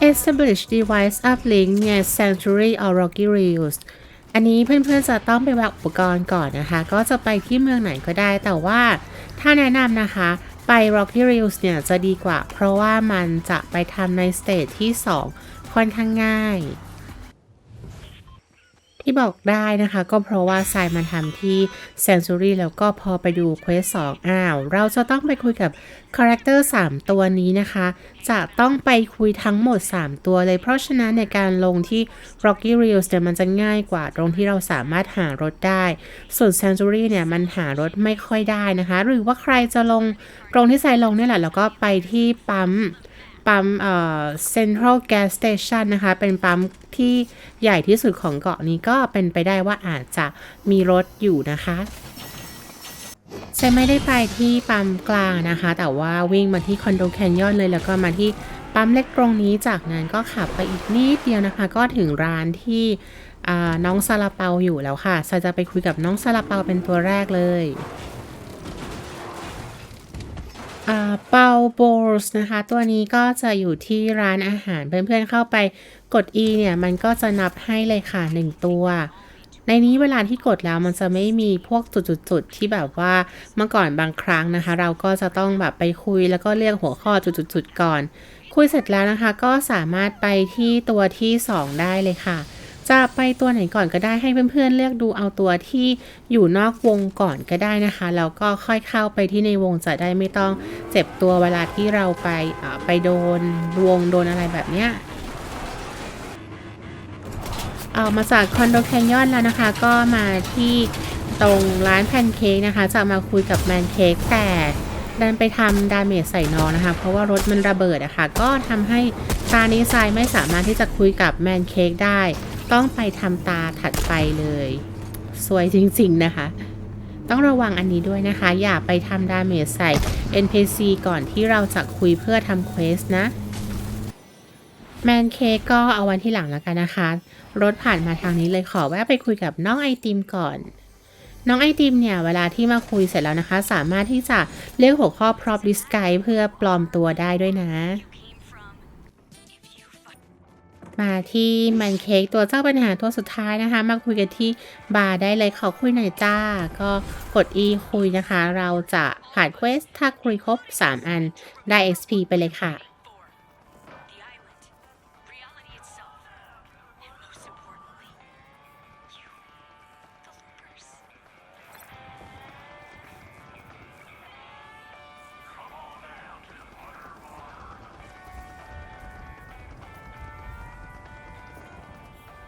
establish device uplink near sanctuary or rocky rills อันนี้เพื่อนๆจะต้องไปวางอุปกรณ์ก่อนนะคะ ก็จะไปที่เมืองไหนก็ได้ แต่ว่าถ้าแนะนำนะคะ ไป Rocky Rills เนี่ยจะดีกว่า เพราะว่ามันจะไปทำในสเตจที่ 2 ค่อนข้างง่าย ที่บอกได้นะคะ ก็เพราะว่าทรายมันทำที่ Sanctuary แล้วก็พอไปดูเควสสองอ้าว เราจะต้องไปคุยกับคาแรคเตอร์3ตัวนี้นะคะ จะต้องไปคุยทั้งหมด 3 ตัวเลย เพราะฉะนั้นในการลงที่ Rocky Rills เนี่ยมันจะง่ายกว่าตรงที่เราสามารถหารถได้ ส่วน Sanctuary เนี่ยมันหารถไม่ค่อยได้นะคะ หรือว่าใครจะลงตรงที่ทรายลงนี่แหละแล้วก็ไปที่ปั๊ม ปั๊มเอ่อ Central Gas Station นะคะ เป็นปั๊มที่ใหญ่ที่สุดของเกาะนี้ก็เป็นไปได้ว่าอาจจะมีรถอยู่นะคะฉันไม่ได้ไปที่ปั๊มกลางนะคะ แต่ว่าวิ่งมาที่คอนโดแคนยอนเลยแล้วก็มาที่ปั๊มเล็กตรงนี้จากนั้นก็ขับไปอีกนิดเดียวนะคะ ก็ถึงร้านที่อ่าน้องซาลาเปาอยู่แล้วค่ะซาจะไปคุยกับน้องซาลาเปาเป็นตัวแรกเลย เปาโบลส์นะคะ ตัวนี้ก็จะอยู่ที่ร้านอาหารเพื่อนๆเข้าไปกด E เนี่ย มันก็จะนับให้เลยค่ะ 1 ตัว ในนี้เวลาที่กดแล้วมันจะไม่มีพวกจุดๆ ๆ ที่แบบว่าเมื่อก่อนบางครั้งนะคะ เราก็จะต้องแบบไปคุยแล้วก็เรียกหัวข้อจุดๆ ๆ ก่อน คุยเสร็จแล้วนะคะ ก็สามารถไปที่ตัวที่ 2 ได้เลยค่ะ จะไปตัวไหนก่อนก็ได้ให้เพื่อนๆเลือกดูเอาตัวที่อยู่นอกวงก่อนก็ได้นะคะแล้วก็ค่อยเข้าไปที่ในวงจะได้ไม่ต้องเจ็บตัวเวลาที่เราไปไปโดนวงโดนอะไรแบบเนี้ยเอามาจากคอนโดแคนยอนแล้วนะคะ ก็มาที่ตรงร้านแพนเค้กนะคะ จะมาคุยกับแมนเค้กแต่ดันไปทำดาเมจใส่น้องนะคะ เพราะว่ารถมันระเบิดอะคะ่ะก็ทำให้ตานี้ทรายไม่สามารถที่จะคุยกับแมนเค้กได้ ต้องไปทำตาถัดไปเลยสวยจริงๆนะคะ ต้องระวังอันนี้ด้วยนะคะ อย่าไปทำดาเมจใส่ NPC ก่อนที่เราจะคุยเพื่อทำเควสนะแมนเคก็เอาไว้ที่หลังแล้วกันนะคะ รถผ่านมาทางนี้เลยขอแวะไปคุยกับน้องไอติมก่อน น้องไอติมเนี่ยเวลาที่มาคุยเสร็จแล้วนะคะ สามารถที่จะเรียกหัวข้อ prop list guide เพื่อปลอมตัวได้ด้วยนะ มาที่มันเค้กตัวเจ้าปัญหาตัวสุดท้ายนะคะ มาคุยกันที่บาร์ได้เลยขอคุยหน่อยจ้า ก็กด E คุยนะคะ เราจะผ่านเควสถ้าคุยครบ 3 อันได้ XP ไปเลยค่ะ